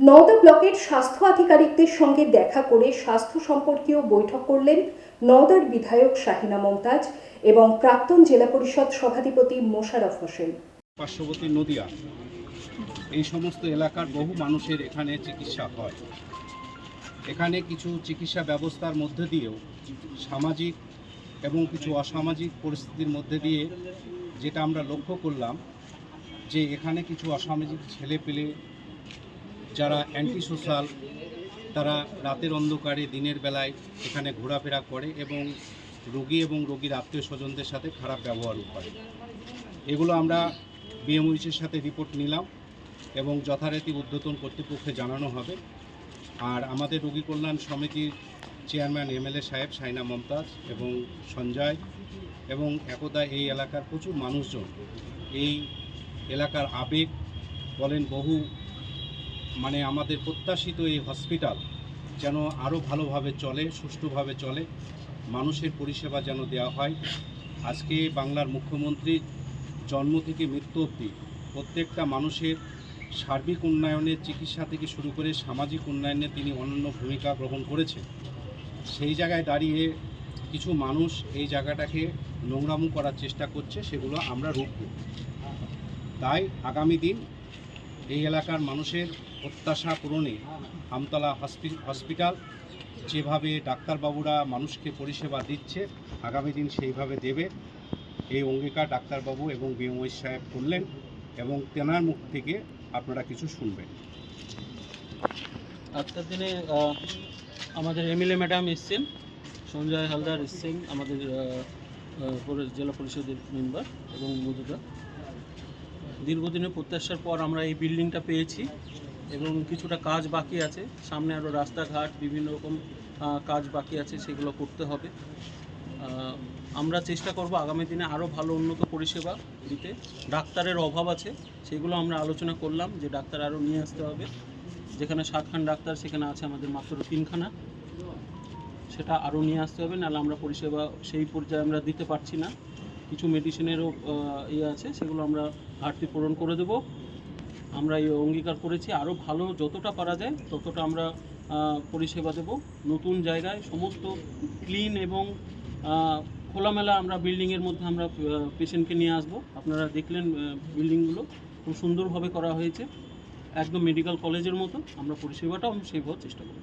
নওদা ব্লকের স্বাস্থ্য আধিকারিকদের সঙ্গে দেখা করে স্বাস্থ্য সম্পর্কীয় বৈঠক করলেন নওদার বিধায়ক শাহিনা মমতাজ এবং প্রাক্তন জেলা পরিষদ সভাধিপতি মোশারফ হোসেন। পার্শ্ববর্তী নদিয়া, এই সমস্ত এলাকার বহু মানুষের এখানে চিকিৎসা হয়। এখানে কিছু চিকিৎসা ব্যবস্থার মধ্যে দিয়েও সামাজিক এবং কিছু অসামাজিক পরিস্থিতির মধ্যে দিয়ে যেটা আমরা লক্ষ্য করলাম যে এখানে কিছু অসামাজিক ছেলে পেলে যারা অ্যান্টি সোশ্যাল তারা রাতের অন্ধকারে দিনের বেলায় এখানে ঘোরাফেরা করে এবং রোগী এবং রোগীর আত্মীয় স্বজনদের সাথে খারাপ ব্যবহার করে। এগুলো আমরা বিএমওইচের সাথে রিপোর্ট নিলাম এবং যথারীতি উদ্যতন কর্তৃপক্ষে জানানো হবে। আর আমাদের রোগী কল্যাণ সমিতির চেয়ারম্যান এমএলএ সাহেব সাইনা মমতাজ এবং সঞ্জয় এবং একদা এই এলাকার প্রচুর মানুষজন। এই এলাকার আবেগ বলেন বহু মানে আমাদের প্রত্যাশিত এই হসপিটাল যেন আরও ভালোভাবে চলে, সুষ্ঠুভাবে চলে। মানুষের পরিষেবা যেন দেওয়া হয়। আজকে বাংলার মুখ্যমন্ত্রী জন্ম থেকে মৃত্যু অবধি প্রত্যেকটা মানুষের সার্বিক উন্নয়নের চিকিৎসা থেকে শুরু করে সামাজিক উন্নয়নে তিনি অনন্য ভূমিকা গ্রহণ করেছেন। সেই জায়গায় দাঁড়িয়ে কিছু মানুষ এই জায়গাটাকে নোংরামু করার চেষ্টা করছে, সেগুলো আমরা রুখব তাই আগামী দিন এই এলাকার মানুষের প্রত্যাশা পূরণে আমতলা হসপি- হসপিটাল, যেভাবে ডাক্তারবাবুরা মানুষকে পরিষেবা দিচ্ছে, আগামী দিন সেইভাবে দেবে। এই অঙ্গীকার ডাক্তারবাবু এবং বিএমওই সাহেব করলেন এবং তেনার মুখ থেকে আপনারা কিছু শুনবেন। আজকের দিনে আমাদের এমএলএ ম্যাডাম এসছেন, সঞ্জয় হালদার এসছেন, আমাদের জেলা পরিষদের মেম্বার এবং মধুরা দীর্ঘদিনের প্রত্যাশার পর আমরা এই বিল্ডিংটা পেয়েছি এবং কিছুটা কাজ বাকি আছে। সামনে আরও রাস্তাঘাট, বিভিন্ন রকম কাজ বাকি আছে, সেগুলো করতে হবে। আমরা চেষ্টা করব আগামী দিনে আরও ভালো উন্নত পরিষেবা দিতে। ডাক্তারের অভাব আছে, সেগুলো আমরা আলোচনা করলাম যে ডাক্তার আরও নিয়ে আসতে হবে। যেখানে সাতখান ডাক্তার, সেখানে আছে আমাদের মাত্র তিনখানা। সেটা আরও নিয়ে আসতে হবে, নাহলে আমরা পরিষেবা সেই পর্যায়ে আমরা দিতে পারছি না। মেডিসিনেরও ইয়ে আছে, সেগুলো আমরা ঘাটতি পূরণ করে দেব। আমরা এই অঙ্গীকার করেছি, আরও ভালো যতটা পারা যায় ততটা আমরা পরিষেবা দেব। নতুন জায়গায় সমস্ত ক্লিন এবং খোলামেলা আমরা বিল্ডিংয়ের মধ্যে আমরা পেশেন্টকে নিয়ে আসব। আপনারা দেখলেন বিল্ডিংগুলো খুব সুন্দরভাবে করা হয়েছে। একদম মেডিকেল কলেজের মতো। আমরা পরিষেবাটাও সেইভাবে চেষ্টা করব।